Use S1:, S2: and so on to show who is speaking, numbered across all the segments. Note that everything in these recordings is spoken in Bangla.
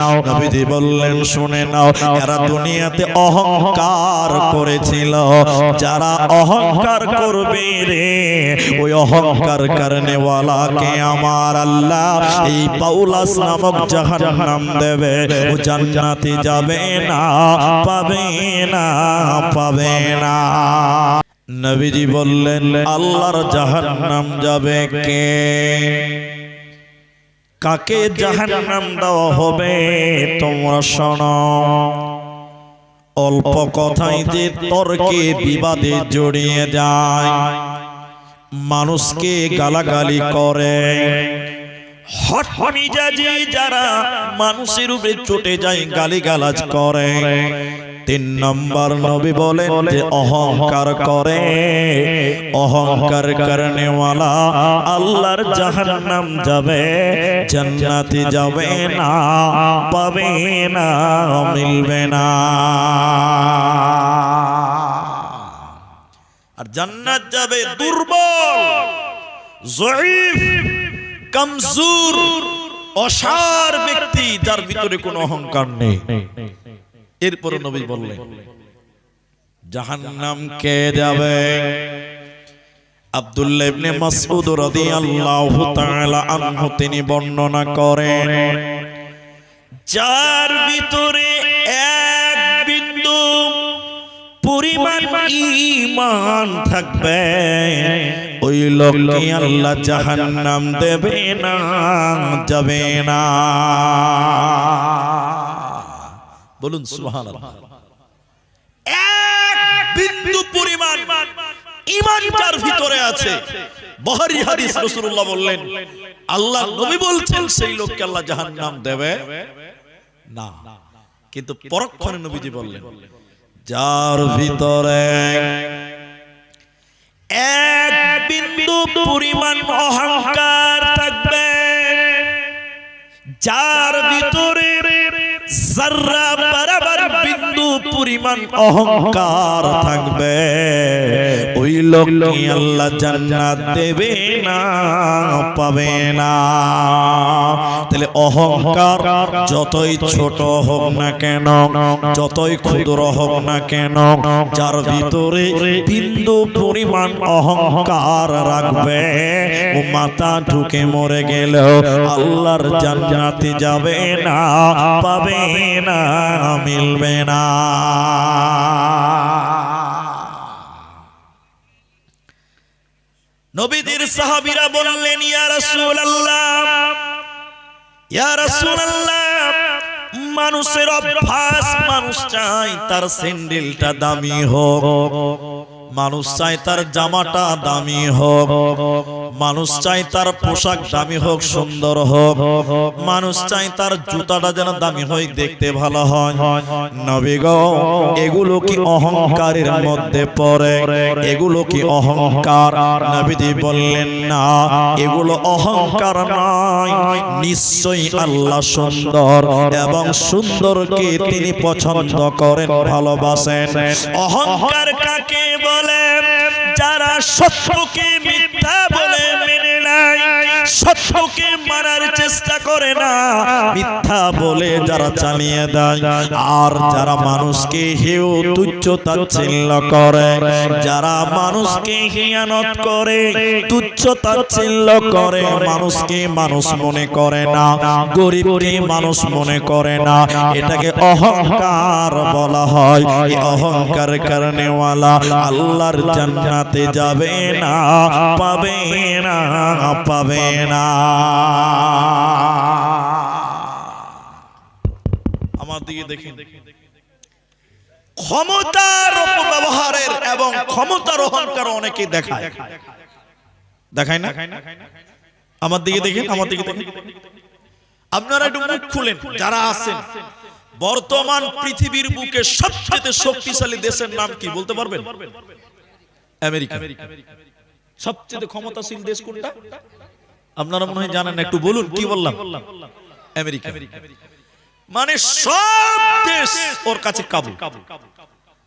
S1: নবীজি বললেন শুনে নাও এরা দুনিয়াতে অহংকার করেছিল যারা অহংকার করবে রে ওই অহংকার কারণে ওয়ালাকে আমার আল্লাহ এই পাউলাস নামক জাহান্নাম দেবে। ও জান্নাতে যাবে না পাবে না পাবে না। নবীজি বললেন আল্লাহর জাহান্নাম যাবে কে? কাকে জাহান্নাম দেওয়া হবে তোমরা শোনো। অল্প কথাই যে তর্কে বিবাদে জড়িয়ে যায়। মানুষকে গালাগালি করে। মিজাজি যারা মানুষের উপরে চটে যায় গালিগালাজ করে। তিন নম্বর নবী বলেন যে অহংকার করে অহংকার ওয়ালা আল্লাহর জাহান্নাম যাবে জান্নাতে যাবে না পাবে না মিলবে না। আর জান্নাত যাবে দুর্বল জয়ীফ কমজোর অসার ব্যক্তি যার ভিতরে কোনো অহংকার নেই। এরপর নবী বললেন, জাহান্নাম কে যাবে? আব্দুল্লাহ ইবনে মাসউদ তিনি বর্ণনা করেন, যার ভিতরে এক বিন্দু পরিমাণ ঈমান থাকবে, ওই লোককে আল্লাহ জাহান্নাম দেবে না, যাবে না। বলুন এক বিন্দু পরিমাণ ঈমান যার ভিতরে আছে। বহারি হাদিস রাসূলুল্লাহ বললেন আল্লাহ নবী বলছেন সেই লোককে আল্লাহ জাহান্নাম দেবে না। কিন্তু পরক্ষণে নবীজি বললেন যার ভিতরে এক বিন্দু পরিমাণ অহংকার থাকবে যার ভিতরে জাররা পরিমাণ অহংকার থাকবে। ওই লোককে আল্লাহ জান্নাত দেবে না পাবে না। তাহলে অহংকার যতই ছোট হোক না কেন যতই ক্ষুদ্র হোক না কেন যার ভিতরে বিন্দু পরিমাণ অহংকার রাখবে। ও মাথা ঢুকে মরে গেলেও আল্লাহর জান্নাতে যাবে না পাবে না মিলবে না। নবীদের সাহাবিরা বললেন ইয়া ইয়া মানুষের অভ্যাস মানুষ চাই তার স্যান্ডেলটা দামি হোক। মানুষ চাই তার জামাটা দামি হোক, মানুষ চাই তার পোশাক দামি হোক, সুন্দর হোক, মানুষ চাই তার জুতাটা যেন দামি হয়, দেখতে ভালো হয়। নবী গো, এগুলো কি অহংকারের মধ্যে পড়ে? এগুলো কি অহংকার? নবীদি বললেন, না, এগুলো অহংকার নয়। নিশ্চয়ই আল্লাহ সুন্দর এবং সুন্দরকে তিনি পছন্দ করেন, ভালোবাসেন। অহংকার কাকে বলে? যারা সত্যকে মিথ্যা বলে সত্যকে মারার চেষ্টা করে না। মিথ্যা বলে যারা চালিয়ে দেয়, আর যারা মানুষকে হেউ তুচ্ছ তাচ্ছিল্য করে, যারা মানুষকে হিয়ানত করে, তুচ্ছ তাচ্ছিল্য করে, মানুষকে মানুষ মনে করে না, গরিবকে মানুষ মনে করে না। এটাকে অহংকার বলা হয়। অহংকার কারণে ওয়ালা আল্লাহর জান্নাতে যাবে না, পাবে না, পাবে আমার দিকে দেখেন। ক্ষমতার অপব্যবহারের এবং ক্ষমতার অহংকার দেখায়। দেখায় না? আমার দিকে দেখেন, আমার দিকে দেখেন। আপনারা একটু মুখ খুলেন, যারা আছেন। বর্তমান পৃথিবীর বুকে সবচেয়ে শক্তিশালী দেশের নাম কি বলতে পারবেন? আমেরিকা। সবচেয়ে ক্ষমতাশীল দেশ কোনটা? আপনারা মনে হয় জানেন একটু বলুন কি বললাম? আমেরিকা। মানে সব দেশ ওর কাছে কাবু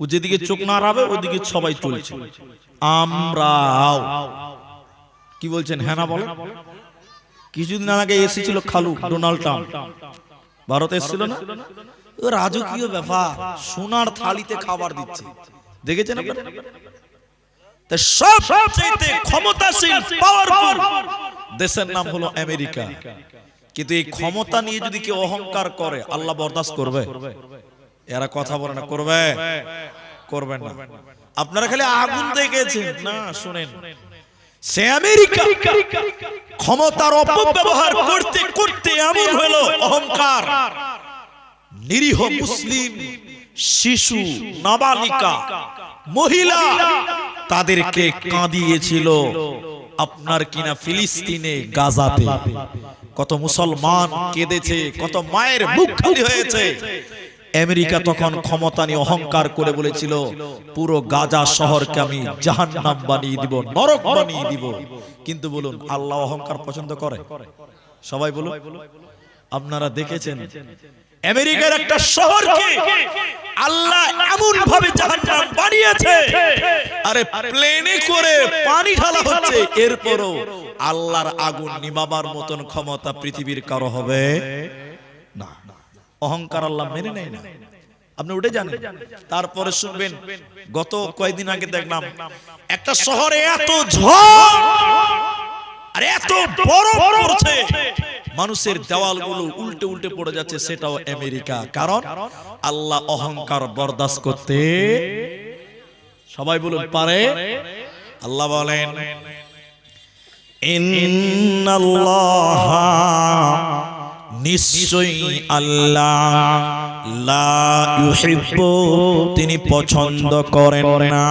S1: ও যেদিকে চোখ না রাবে ওদিকে সবাই চলছে আমরাও। কি বলছেন হ্যাঁ না বলেন? কিছুদিন আগে এসেছিল খালু ডোনাল্ড ট্রাম্প। ভারত এসেছিল না? রাজকীয় ব্যাপার সোনার থালিতে খাবার দিচ্ছে। দেখেছেন আপনারা? তা সবচেয়ে ক্ষমতাশীল পাওয়ারফুল দেশের নাম হলো আমেরিকা। কিন্তু এই ক্ষমতা নিয়ে যদি কেউ অহংকার করে আল্লাহ বরদাস্ত করবে। এরা কথা বলে না করবে। করবেন না আপনারা খালি আগুন দেখেছেন। না শুনেন। সে আমেরিকা। ক্ষমতার অপব্যবহার করতে করতে এমন হলো অহংকার। নিরীহ মুসলিম শিশু নাবালিকা। মহিলা তাদেরকে কাঁদিয়েছিল আপনার কিনা ফিলিস্তিনে গাজাতে? কত মুসলমান কেঁদেছে কত মায়ের মুখ খালি হয়েছে। আমেরিকা তখন ক্ষমতা নিয়ে অহংকার করে বলেছিল পুরো গাজা শহরকে আমি জাহান্নাম বানিয়ে দিব নরক বানিয়ে দিব। কিন্তু বলুন আল্লাহ অহংকার পছন্দ করে? সবাই বলুন আপনারা দেখেছেন আমেরিকার একটা শহরকে আল্লাহ এমন ভাবে জাহান্নাম বানিয়েছে। আরে প্লেনে করে পানি ঢালা হচ্ছে এরপরও আল্লাহর আগুন নিমাবার মতন ক্ষমতা পৃথিবীর কারও হবে? না। অহংকার আল্লাহ মেনে নেয় না। আপনি উঠে যান। তারপরে শুনবেন গত কয়েকদিন আগে দেখলাম একটা শহরে এত ঝড়! আর এত বড় পড়ছে। মানুষের দেওয়ালগুলো উল্টে উল্টে পড়ে যাচ্ছে সেটাও আমেরিকা। কারণ আল্লাহ অহংকার বরদাস্ত করতে সবাই বলুন পারে? আল্লাহ বলেন ইন্নাল্লাহ নিশ্চয়ই আল্লাহ তিনি পছন্দ করেন না।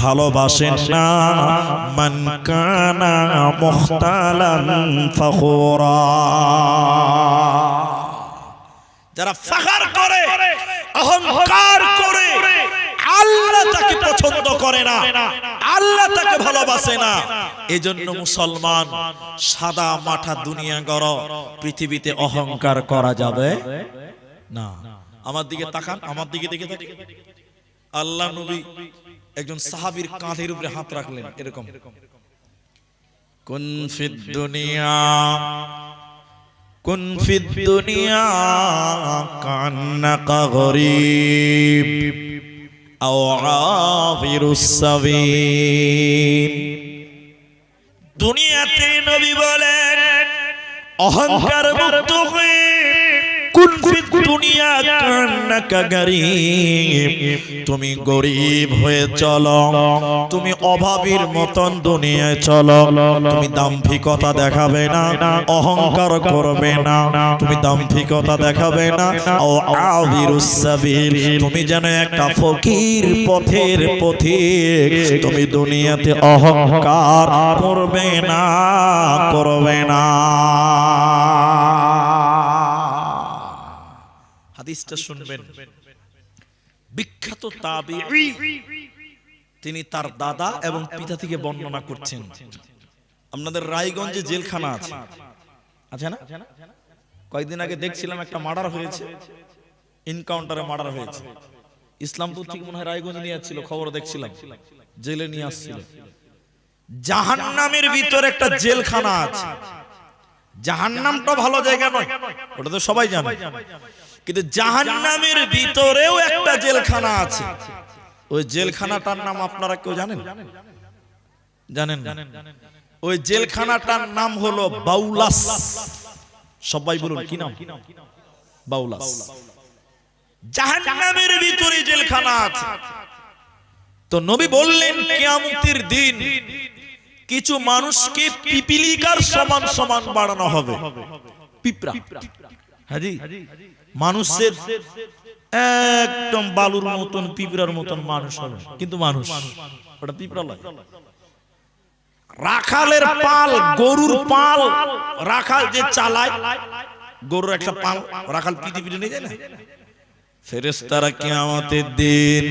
S1: ভালোবাসেন না। মান কানা মুখতালান ফখুরা। যারা ফাখার করে, অহংকার করে, আল্লাহ তাকে পছন্দ করে না, আল্লাহ তাকে ভালোবাসে না, এজন্য মুসলমান সাদা মাঠা দুনিয়া গড়, পৃথিবীতে অহংকার করা যাবে না। আমার দিকে তাকান, আমার দিকে দেখে আল্লাহ নবী একজন সাহাবীর কাঁধের উপরে হাত রাখলেন এরকম। কুন ফিদ দুনিয়া কুন ফিদ দুনিয়া কান্নাকা গরিব আও আফিরুস সাবিল দুনিয়াতে নবী বলেন অহংকার মুক্ত হয়ে কুন ফিদ দুনিয়া কান্নাকা গরিব তুমি গরিব হয়ে চলো। তুমি অভাবীর মতন দুনিয়ায় চলো। তুমি দাম্ভিকতা দেখাবে না অহংকার করবে না। তুমি দাম্ভিকতা দেখাবে না। ও আবিরুসসাবিল তুমি যেন একটা ফকির পথের পথিক। তুমি দুনিয়াতে অহংকার করবে না করবে না। হাদিসটা শুনবেন। বিখ্যাত তাবিঈ। তিনি তার দাদা এবং পিতা থেকে বর্ণনা করছেন। আপনাদের রায়গঞ্জে জেলখানা আছে। আছে। না? কয়েকদিন আগে দেখছিলাম একটা মার্ডার হয়েছে। ইনকাউন্টারে মার্ডার হয়েছে। ইসলামপুর থেকে মনে হয় রায়গঞ্জ নিয়ে যাচ্ছিল খবর দেখছিলাম। জেলে নিয়ে আসছিল। জাহান্নামের ভিতর একটা জেলখানা আছে। জাহান্নামটা ভালো জায়গা নয়। ওটা তো সবাই জানে। কিন্তু জাহান্নামের ভিতরেও একটা জেলখানা আছে। ওই জেলখানাটার নাম আপনারা কেউ জানেন? জানেন ওই জেলখানাটার নাম হলো বাউলাস। সবাই বলুন, কি নাম? বাউলাস। জাহান্নামের ভিতরে জেলখানা আছে। তো নবী বললেন, কিয়ামতের দিন কিছু মানুষকে পিপিলিকার সমান সমান বাড়ানো হবে। পিঁপড়া। হাজি মানুষের একদম বালুর মতন পিঁপড়ার মতন মানুষ হবে। কিন্তু মানুষ ওটা পিঁপড়া লয় রাখালের পাল গরুর পাল রাখাল যে চালায় গরুর একটা পাল রাখাল পিটি পিটি নিয়ে যায় না? ফেরেস্তারা কিয়ামতের দিন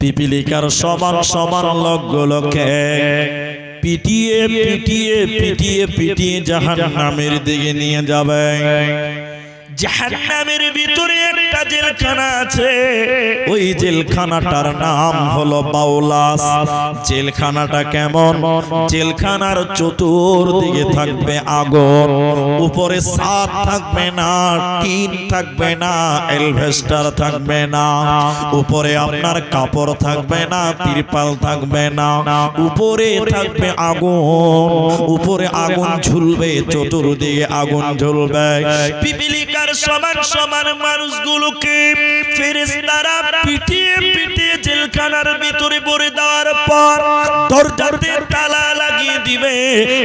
S1: পিপিলিকার সমান সমান লোকগুলোকে পিটিয়ে পিটিয়ে পিটিয়ে পিটিয়ে জাহান নামের দিকে নিয়ে যাবে। জাহান্নামের ভিতরে একটা জেলখানা আছে। ওই জেলখানাটার নাম হলো বাউলাস। জেলখানাটা কেমন? জেলখানার চতুর্দিকে থাকবে আগুন, উপরে ছাদ থাকবে না, টিন থাকবে না এলভেস্টার থাকবে না, উপরে আপনার কাপড় থাকবে না, তিরপাল থাকবে না, উপরে থাকবে আগুন, উপরে আগুন ঝুলবে, চতুর্দিকে আগুন ঝুলবে। পিপিলিকার সমান সমান মানুষগুলোকে ফেরেস্তারা পিটিয়ে পিটিয়ে জেলখানার ভিতরে ভরে দেওয়ার পর দরজাতে তালা লাগিয়ে দিবে।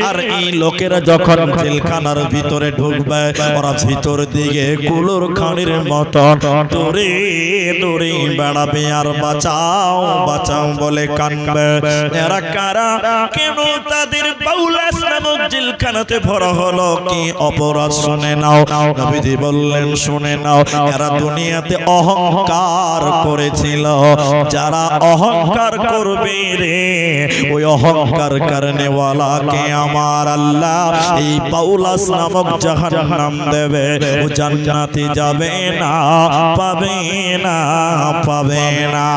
S1: আর এই লোকেরা যখন জেলখানার ভিতরে ঢুকবে, ওরা ভিতর দিকে কুলোর খানির মতন দৌড়ে দৌড়ে বেড়াবে আর বাঁচাও বাঁচাও বলে কানবে। এরা কারা? কেন তাদের বাউলাস নামক জেলখানাতে ভরা হলো? কি অপরাধ? শুনে নাও। নবীজি বললেন, শুনে নাও। এরা দুনিয়াতে অহংকার করেছিল। যারা অহংকার করবে রে, ওই অহংকার করনে ওয়ালাকে আমার আল্লাহ? এই পাউলাস নামক জাহান্নাম দেবে। ও জান্নাতে যাবে না, পাবে না পাবে না।